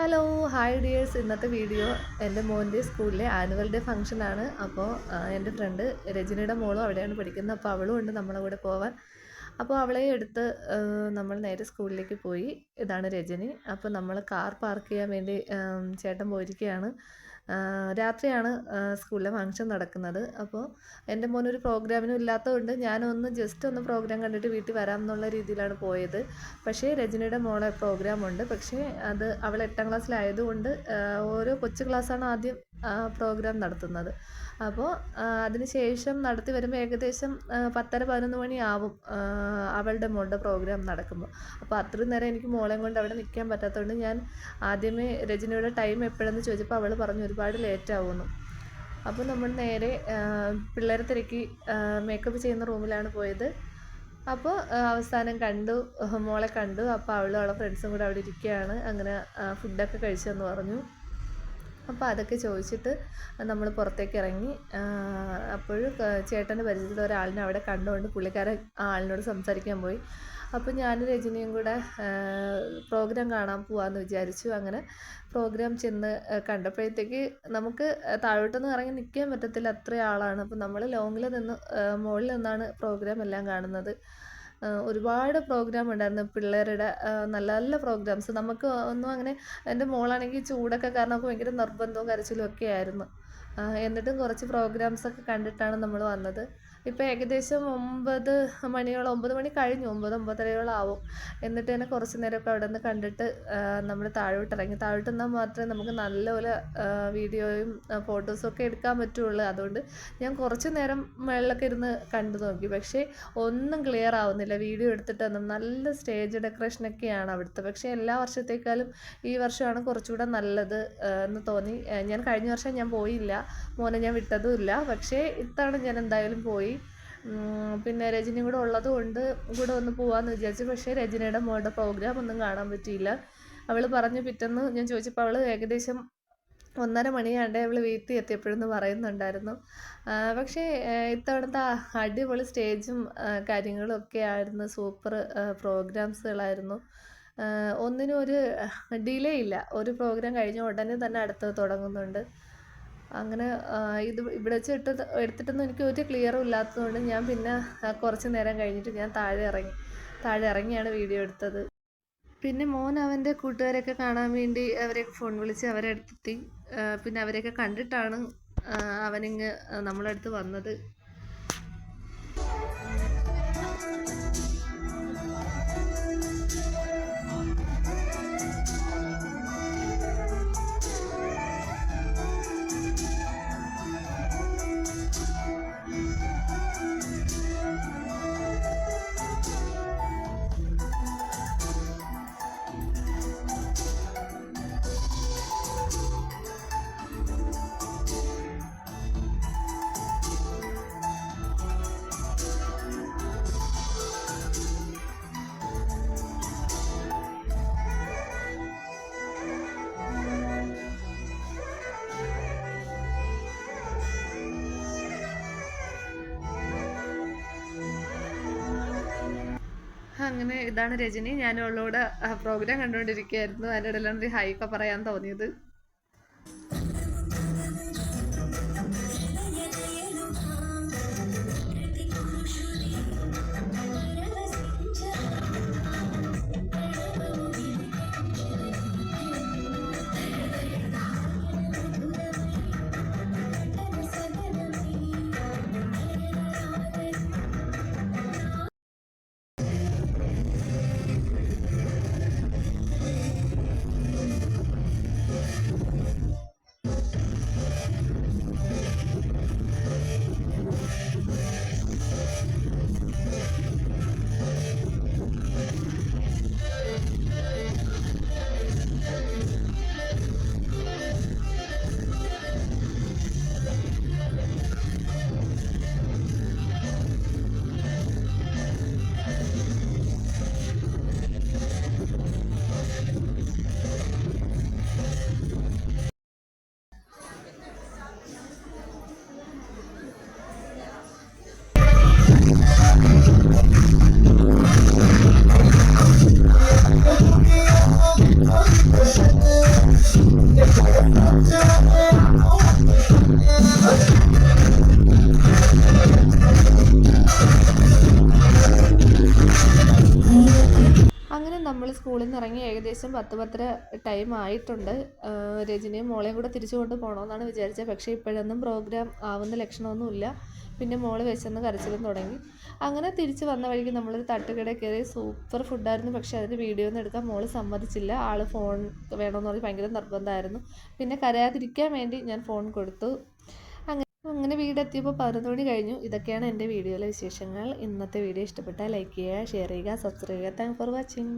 Hello hi dears. ഇന്നത്തെ video എന്റെ മോന്റെ സ്കൂളിലെ ആനുവൽ ഡേ ഫംഗ്ഷനാണ്. അപ്പോൾ എന്റെ ഫ്രണ്ട് രജനിയുടെ മോളും അവിടെയാണ് പഠിക്കുന്നത്. അപ്പോൾ അവളും ഉണ്ട് നമ്മളെ കൂടെ പോവാൻ. അപ്പോൾ അവളെ എടുത്ത് നമ്മൾ നേരെ സ്കൂളിലേക്ക് പോയി. ഇതാണ് രജനി. അപ്പോൾ നമ്മൾ കാർ പാർക്ക് ചെയ്യാൻ വേണ്ടി ചേട്ടൻ പോയിരിക്കുകയാണ്. രാത്രിയാണ് സ്കൂളിലെ ഫംഗ്ഷൻ നടക്കുന്നത്. അപ്പോൾ എന്റെ മോനൊരു പ്രോഗ്രാമിനും ഇല്ലാത്തതുകൊണ്ട് ഞാനൊന്ന് ജസ്റ്റ് ഒന്ന് പ്രോഗ്രാം കണ്ടിട്ട് വീട്ടിൽ വരാം എന്നുള്ള രീതിയിലാണ് പോയത്. പക്ഷേ രജനിയുടെ മോളെ പ്രോഗ്രാം ഉണ്ട് പക്ഷേ അത് അവൾ എട്ടാം ക്ലാസ്സിലായതുകൊണ്ട് ഓരോ കൊച്ചു ക്ലാസ്സാണ് ആദ്യം പ്രോഗ്രാം നടത്തുന്നത്. അപ്പോൾ അതിന് ശേഷം നടത്തി വരുമ്പോൾ ഏകദേശം പത്തര പതിനൊന്ന് മണിയാവും അവളുടെ മോളുടെ പ്രോഗ്രാം നടക്കുമ്പോൾ അപ്പോൾ അത്രയും നേരം എനിക്ക് മോളെ കൊണ്ട് അവിടെ നിൽക്കാൻ പറ്റാത്തതുകൊണ്ട് ഞാൻ ആദ്യമേ രജനിയുടെ ടൈം എപ്പോഴെന്ന് ചോദിച്ചപ്പോൾ അവൾ പറഞ്ഞു ഒരുപാട് ലേറ്റ് ആവുമെന്ന് അപ്പോൾ നമ്മൾ നേരെ പിള്ളേരെ തിരക്കി മേക്കപ്പ് ചെയ്യുന്ന റൂമിലാണ് പോയത്. അപ്പോൾ അവസാനം കണ്ടു മോളെ കണ്ടു. അപ്പോൾ അവളും അവളെ ഫ്രണ്ട്സും കൂടെ അവിടെ ഇരിക്കുകയാണ്. അങ്ങനെ ഫുഡൊക്കെ കഴിച്ചെന്ന് പറഞ്ഞു. അപ്പോൾ അതൊക്കെ ചോദിച്ചിട്ട് നമ്മൾ പുറത്തേക്ക് ഇറങ്ങി അപ്പോഴും ചേട്ടന്റെ പരിചയത്തിൽ ഒരാളിനെ അവിടെ കണ്ടുകൊണ്ട് പുള്ളിക്കാരൻ ആ ആളിനോട് സംസാരിക്കാൻ പോയി. അപ്പോൾ ഞാനും രജനിയും കൂടെ പ്രോഗ്രാം കാണാൻ പോവാമെന്ന് വിചാരിച്ചു. അങ്ങനെ പ്രോഗ്രാം ചെന്ന് കണ്ടപ്പോഴത്തേക്ക് നമുക്ക് താഴോട്ടൊന്നും ഇറങ്ങി നിൽക്കാൻ പറ്റത്തില്ല. അത്രയും ആളാണ്. അപ്പോൾ നമ്മൾ ലോങ്ങിൽ നിന്ന് മുകളിൽ നിന്നാണ് പ്രോഗ്രാം എല്ലാം കാണുന്നത്. ഒരുപാട് പ്രോഗ്രാം ഉണ്ടായിരുന്നു. പിള്ളേരുടെ നല്ല നല്ല പ്രോഗ്രാംസ് നമുക്ക് ഒന്നും അങ്ങനെ എന്റെ മോളാണെങ്കിൽ ചൂടൊക്കെ കാരണം അവൾക്ക് ഭയങ്കര നിർബന്ധവും കരച്ചിലും ഒക്കെ ആയിരുന്നു. എന്നിട്ടും കുറച്ച് പ്രോഗ്രാംസ് ഒക്കെ കണ്ടിട്ടാണ് നമ്മൾ വന്നത്. ഇപ്പോൾ ഏകദേശം ഒമ്പത് മണിയോളം ഒമ്പത് മണി കഴിഞ്ഞു ഒമ്പത് ഒമ്പതരയോളം ആവും. എന്നിട്ട് തന്നെ കുറച്ച് നേരമൊക്കെ അവിടെ നിന്ന് കണ്ടിട്ട് നമ്മൾ താഴോട്ട് ഇറങ്ങി. താഴോട്ട് നിന്നാൽ മാത്രമേ നമുക്ക് നല്ലപോലെ വീഡിയോയും ഫോട്ടോസും ഒക്കെ എടുക്കാൻ പറ്റുള്ളൂ. അതുകൊണ്ട് ഞാൻ കുറച്ച് നേരം മുകളിലൊക്കെ ഇരുന്ന് കണ്ടു നോക്കി. പക്ഷേ ഒന്നും ക്ലിയർ ആവുന്നില്ല. വീഡിയോ എടുത്തിട്ടൊന്നും നല്ല സ്റ്റേജ് ഡെക്കറേഷനൊക്കെയാണ് അവിടുത്തെ. പക്ഷേ എല്ലാ വർഷത്തേക്കാളും ഈ വർഷമാണ് കുറച്ചുകൂടെ നല്ലത് എന്ന് തോന്നി. ഞാൻ കഴിഞ്ഞ വർഷം ഞാൻ പോയില്ല. മോനെ ഞാൻ വിട്ടതുമില്ല. പക്ഷേ ഇത്തവണ ഞാൻ എന്തായാലും പോയി. പിന്നെ രജനി കൂടെ ഉള്ളത് കൊണ്ട് കൂടെ ഒന്ന് പോവാന്ന് വിചാരിച്ചു. പക്ഷേ രജനിയുടെ മോളുടെ പ്രോഗ്രാം ഒന്നും കാണാൻ പറ്റിയില്ല. അവൾ പറഞ്ഞു പിറ്റെന്ന് ഞാൻ ചോദിച്ചപ്പോൾ അവൾ ഏകദേശം ഒന്നര മണിയാണ്ടേ അവൾ വീട്ടിൽ എത്തിയപ്പോഴെന്ന് പറയുന്നുണ്ടായിരുന്നു. പക്ഷേ ഇത്തവണത്തെ അടിപൊളി സ്റ്റേജും കാര്യങ്ങളും ഒക്കെ ആയിരുന്നു. സൂപ്പർ പ്രോഗ്രാംസുകളായിരുന്നു. ഒന്നിനും ഒരു ഡിലേ ഇല്ല. ഒരു പ്രോഗ്രാം കഴിഞ്ഞ ഉടനെ തന്നെ അടുത്തത് തുടങ്ങുന്നുണ്ട്. അങ്ങനെ ഇത് ഇവിടെ വെച്ച് ഇട്ട് എടുത്തിട്ടൊന്നും എനിക്ക് ഒരു ക്ലിയറും ഇല്ലാത്തതുകൊണ്ട് ഞാൻ പിന്നെ കുറച്ച് നേരം കഴിഞ്ഞിട്ട് ഞാൻ താഴെ ഇറങ്ങി താഴെ ഇറങ്ങിയാണ് വീഡിയോ എടുത്തത്. പിന്നെ മോൻ അവന്റെ കൂട്ടുകാരെയൊക്കെ കാണാൻ വേണ്ടി അവരെ ഫോൺ വിളിച്ച് അവരെ അടുത്തെത്തി. പിന്നെ അവരെയൊക്കെ കണ്ടിട്ടാണ് അവനിങ്ങ് നമ്മളടുത്ത് വന്നത്. അങ്ങനെ ഇതാണ് രജനി. ഞാൻ അവളോട് പ്രോഗ്രാം കണ്ടുകൊണ്ടിരിക്കുകയായിരുന്നു. അതിന്റെ ഇടയിലാണ് ഒരു ഹൈ ഒക്കെ പറയാൻ തോന്നിയത്. സ്കൂളിൽ നിന്ന് ഇറങ്ങി ഏകദേശം പത്ത് പത്തര ടൈം ആയിട്ടുണ്ട്. രജനിയും മോളെയും കൂടെ തിരിച്ചു കൊണ്ടു പോകണമെന്നാണ് വിചാരിച്ചത്. പക്ഷേ ഇപ്പോഴൊന്നും പ്രോഗ്രാം ആവുന്ന ലക്ഷണമൊന്നുമില്ല. പിന്നെ മോൾ വെച്ചെന്ന് കരച്ചിലും തുടങ്ങി. അങ്ങനെ തിരിച്ച് വന്ന വഴിക്ക് നമ്മളൊരു തട്ടുകടയിൽ കയറി സൂപ്പർ ഫുഡായിരുന്നു. പക്ഷെ അതിന്റെ വീഡിയോ ഒന്നും എടുക്കാൻ മോൾ സമ്മതിച്ചില്ല. ആൾ ഫോൺ വേണമെന്ന് പറഞ്ഞ് ഭയങ്കര നിർബന്ധമായിരുന്നു. പിന്നെ കരയാതിരിക്കാൻ വേണ്ടി ഞാൻ ഫോൺ കൊടുത്തു. അങ്ങനെ അങ്ങനെ വീടെത്തിയപ്പോൾ പതിനൊന്ന് മണി കഴിഞ്ഞു. ഇതൊക്കെയാണ് എന്റെ വീഡിയോയിലെ വിശേഷങ്ങൾ. ഇന്നത്തെ വീഡിയോ ഇഷ്ടപ്പെട്ടാൽ ലൈക്ക് ചെയ്യുക ഷെയർ ചെയ്യുക സബ്സ്ക്രൈബ് ചെയ്യുക. Thank for watching.